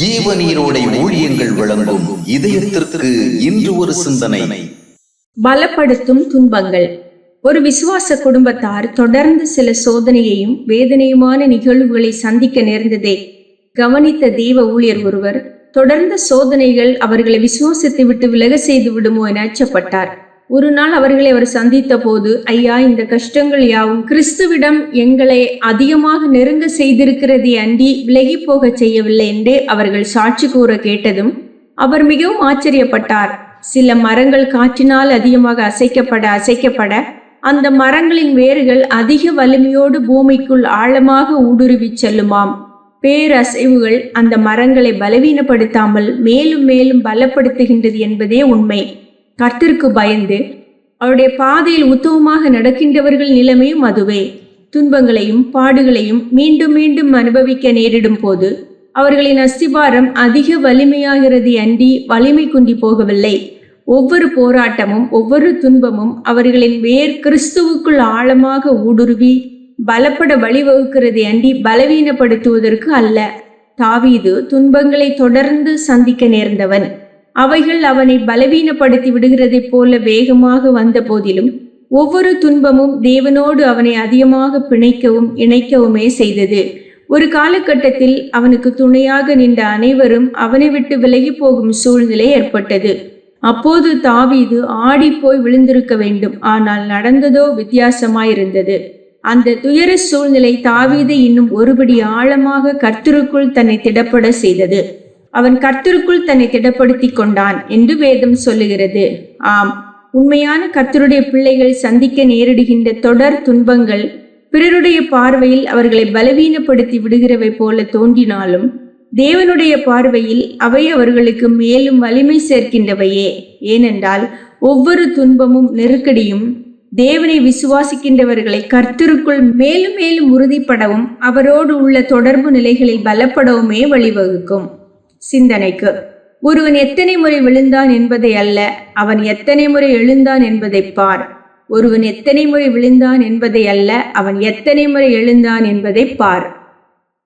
ஜீவநீரோடை ஊழியங்கள் வழங்கும் இதயத்திற்கு இன்று ஒரு சிந்தனை. பலப்படுத்தும் துன்பங்கள். ஒரு விசுவாச குடும்பத்தார் தொடர்ந்து சில சோதனையையும் வேதனையுமான நிகழ்வுகளை சந்திக்க நேர்ந்ததே. கவனித்த தெய்வ ஊழியர் ஒருவர் தொடர்ந்த சோதனைகள் அவர்களை விசுவாசத்தை விட்டு விலக செய்து விடுமோ என அச்சப்பட்டார். ஒரு நாள் அவர்களை அவர் சந்தித்த போது ஐயா இந்த கஷ்டங்கள் யாவும் கிறிஸ்துவிடம் எங்களை அதிகமாக நெருங்க செய்திருக்கிறதே அன்றி விலகி போகச் செய்யவில்லை என்று அவர்கள் சாட்சி கூற கேட்டதும் அவர் மிகவும் ஆச்சரியப்பட்டார். சில மரங்கள் காற்றினால் அதிகமாக அசைக்கப்பட அசைக்கப்பட அந்த மரங்களின் வேர்கள் அதிக வலிமையோடு பூமிக்குள் ஆழமாக ஊடுருவி செல்லுமாம். பேரசைவுகள் அந்த மரங்களை பலவீனப்படுத்தாமல் மேலும் மேலும் பலப்படுத்துகின்றது என்பதே உண்மை. கர்த்தருக்கு பயந்து அவருடைய பாதையில் உத்தமமாக நடக்கின்றவர்கள் நிலைமையும் அதுவே. துன்பங்களையும் பாடுகளையும் மீண்டும் மீண்டும் அனுபவிக்க நேரிடும் போது அவர்களின் அஸ்திபாரம் அதிக வலிமையாகிறது அன்றி வலிமை குன்றி போகவில்லை. ஒவ்வொரு போராட்டமும் ஒவ்வொரு துன்பமும் அவர்களின் வேர் கிறிஸ்துவுக்குள் ஆழமாக ஊடுருவி பலப்பட வழிவகுக்கிறது அன்றி பலவீனப்படுத்துவதற்கு அல்ல. தாவீது துன்பங்களை தொடர்ந்து சந்திக்க நேர்ந்தவன். அவைகள் அவனை பலவீனப்படுத்தி விடுகிறதைப் போல வேகமாக வந்த போதிலும் ஒவ்வொரு துன்பமும் தேவனோடு அவனை அதிகமாக பிணைக்கவும் இணைக்கவுமே செய்தது. ஒரு காலகட்டத்தில் அவனுக்கு துணையாக நின்ற அனைவரும் அவனை விட்டு விலகி போகும் சூழ்நிலை ஏற்பட்டது. அப்போது தாவீது ஆடி போய் விழுந்திருக்க வேண்டும். ஆனால் நடந்ததோ வித்தியாசமாயிருந்தது. அந்த துயர சூழ்நிலை தாவீதை இன்னும் ஒருபடி ஆழமாக கர்த்தருக்குள் தன்னை திடப்பட செய்தது. அவன் கர்த்தருக்குள் தன்னை திடப்படுத்தி கொண்டான் என்று வேதம் சொல்லுகிறது. ஆம் உண்மையான கர்த்தருடைய பிள்ளைகள் சந்திக்க நேரிடுகின்ற தொடர் துன்பங்கள் பிறருடைய பார்வையில் அவர்களை பலவீனப்படுத்தி விடுகிறவை போல தோன்றினாலும் தேவனுடைய பார்வையில் அவை அவர்களுக்கு மேலும் வலிமை சேர்க்கின்றவையே. ஏனென்றால் ஒவ்வொரு துன்பமும் நெருக்கடியும் தேவனை விசுவாசிக்கின்றவர்களை கர்த்தருக்குள் மேலும் மேலும் உறுதிப்படவும் அவரோடு உள்ள தொடர்பு நிலைகளில் பலப்படவுமே வழிவகுக்கும். சிந்தனைக்கு. ஒருவன் எத்தனை முறை விழுந்தான் என்பதை அல்ல அவன் எத்தனை முறை எழுந்தான் என்பதை பார். ஒருவன் எத்தனை முறை விழுந்தான் என்பதை அல்ல அவன் எத்தனை முறை எழுந்தான் என்பதை பார்.